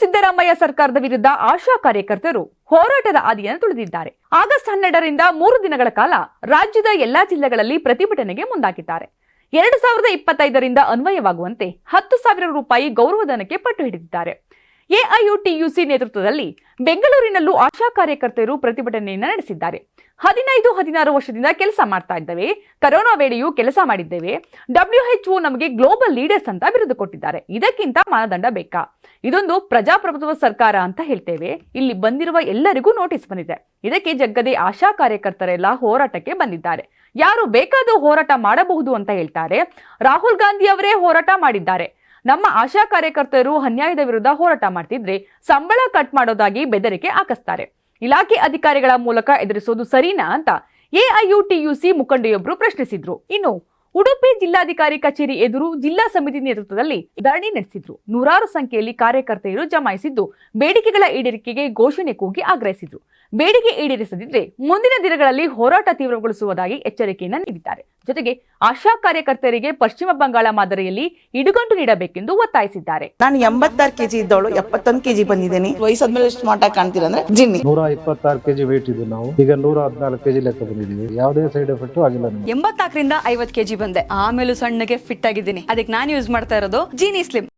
ಸಿದ್ದರಾಮಯ್ಯ ಸರ್ಕಾರದ ವಿರುದ್ಧ ಆಶಾ ಕಾರ್ಯಕರ್ತರು ಹೋರಾಟದ ಹಾದಿಯನ್ನು ತುಳಿದಿದ್ದಾರೆ. ಆಗಸ್ಟ್ ಹನ್ನೆರಡರಿಂದ ಮೂರು ದಿನಗಳ ಕಾಲ ರಾಜ್ಯದ ಎಲ್ಲಾ ಜಿಲ್ಲೆಗಳಲ್ಲಿ ಪ್ರತಿಭಟನೆಗೆ ಮುಂದಾಗಿದ್ದಾರೆ. ಎರಡು ಸಾವಿರದ ಇಪ್ಪತ್ತೈದರಿಂದ ಅನ್ವಯವಾಗುವಂತೆ ಹತ್ತು ಸಾವಿರ ರೂಪಾಯಿ ಗೌರವಧನಕ್ಕೆ ಪಟ್ಟು ಹಿಡಿದಿದ್ದಾರೆ. ಎಐಯುಟಿಯುಸಿ ನೇತೃತ್ವದಲ್ಲಿ ಬೆಂಗಳೂರಿನಲ್ಲೂ ಆಶಾ ಕಾರ್ಯಕರ್ತರು ಪ್ರತಿಭಟನೆಯನ್ನು ನಡೆಸಿದ್ದಾರೆ. ಹದಿನೈದು, ಹದಿನಾರು ವರ್ಷದಿಂದ ಕೆಲಸ ಮಾಡ್ತಾ ಇದ್ದೇವೆ. ಕರೋನಾ ವೇಳೆಯೂ ಕೆಲಸ ಮಾಡಿದ್ದೇವೆ. ಡಬ್ಲ್ಯೂಎಚ್ಒ ನಮಗೆ ಗ್ಲೋಬಲ್ ಲೀಡರ್ಸ್ ಅಂತ ಬಿರುದು ಕೊಟ್ಟಿದ್ದಾರೆ. ಇದಕ್ಕಿಂತ ಮಾನದಂಡ ಬೇಕಾ? ಇದೊಂದು ಪ್ರಜಾಪ್ರಭುತ್ವ ಸರ್ಕಾರ ಅಂತ ಹೇಳ್ತೇವೆ. ಇಲ್ಲಿ ಬಂದಿರುವ ಎಲ್ಲರಿಗೂ ನೋಟಿಸ್ ಬಂದಿದೆ. ಇದಕ್ಕೆ ಜಗ್ಗದೆ ಆಶಾ ಕಾರ್ಯಕರ್ತರೆಲ್ಲ ಹೋರಾಟಕ್ಕೆ ಬಂದಿದ್ದಾರೆ. ಯಾರು ಬೇಕಾದರೂ ಹೋರಾಟ ಮಾಡಬಹುದು ಅಂತ ಹೇಳ್ತಾರೆ. ರಾಹುಲ್ ಗಾಂಧಿ ಅವರೇ ಹೋರಾಟ ಮಾಡಿದ್ದಾರೆ. ನಮ್ಮ ಆಶಾ ಕಾರ್ಯಕರ್ತರು ಅನ್ಯಾಯದ ವಿರುದ್ಧ ಹೋರಾಟ ಮಾಡ್ತಿದ್ರೆ ಸಂಬಳ ಕಟ್ ಮಾಡೋದಾಗಿ ಬೆದರಿಕೆ ಹಾಕಿಸ್ತಾರೆ. ಇಲಾಖೆ ಅಧಿಕಾರಿಗಳ ಮೂಲಕ ಎದುರಿಸೋದು ಸರಿನಾ ಅಂತ ಎಐಯುಟಿಯುಸಿ ಮುಖಂಡೆಯೊಬ್ರು ಪ್ರಶ್ನಿಸಿದ್ರು. ಇನ್ನು ಉಡುಪಿ ಜಿಲ್ಲಾಧಿಕಾರಿ ಕಚೇರಿ ಎದುರು ಜಿಲ್ಲಾ ಸಮಿತಿ ನೇತೃತ್ವದಲ್ಲಿ ಧರಣಿ ನಡೆಸಿದ್ರು. ನೂರಾರು ಸಂಖ್ಯೆಯಲ್ಲಿ ಕಾರ್ಯಕರ್ತೆಯರು ಜಮಾಯಿಸಿದ್ದು ಬೇಡಿಕೆಗಳ ಈಡೇರಿಕೆಗೆ ಘೋಷಣೆ ಕೂಗಿ ಆಗ್ರಹಿಸಿದ್ರು. ಬೇಡಿಕೆ ಈಡೇರಿಸದಿದ್ರೆ ಮುಂದಿನ ದಿನಗಳಲ್ಲಿ ಹೋರಾಟ ತೀವ್ರಗೊಳಿಸುವುದಾಗಿ ಎಚ್ಚರಿಕೆಯನ್ನು ನೀಡಿದ್ದಾರೆ. ಜೊತೆಗೆ ಆಶಾ ಕಾರ್ಯಕರ್ತರಿಗೆ ಪಶ್ಚಿಮ ಬಂಗಾಳ ಮಾದರಿಯಲ್ಲಿ ಇಡುಗಂಟು ನೀಡಬೇಕೆಂದು ಒತ್ತಾಯಿಸಿದ್ದಾರೆ. ನಾನು ಎಂಬತ್ತಾರು ಕೆಜಿ ಇದ್ದವಳು ಎಪ್ಪತ್ತೊಂದು ಕೆಜಿ ಬಂದಿದ್ದೇನೆ. ವಯಸ್ಸಾದ್ಮೇಲೆ ಎಷ್ಟು ಮಾಟ ಕಾಣ್ತೀರಂದ್ರೆ ಜಿನ್ನಿ. ನೂರ ಇಪ್ಪತ್ತಾರು ಕೆಜಿ ವೇಟ್ ಇದ್ದು ನಾವು. ಈಗ ನೂರ ಹದಿನಾಲ್ಕು ಕೆಜಿ ಲೆಕ್ಕ ಬಂದಿದ್ದೀವಿ. ಯಾವುದೇ ಸೈಡ್ ಎಫೆಕ್ಟ್ ಆಗಿಲ್ಲ ಎಂಬತ್ನಾಲ್ಕರಿಂದ ಐವತ್ ಕೆಜಿ ಬಂದೆ. ಆಮೇಲೂ ಸಣ್ಣಗೆ ಫಿಟ್ ಆಗಿದ್ದೀನಿ. ಅದಕ್ಕೆ ನಾನು ಯೂಸ್ ಮಾಡ್ತಾ ಇರೋದು ಜೀನಿ ಸ್ಲಿಮ್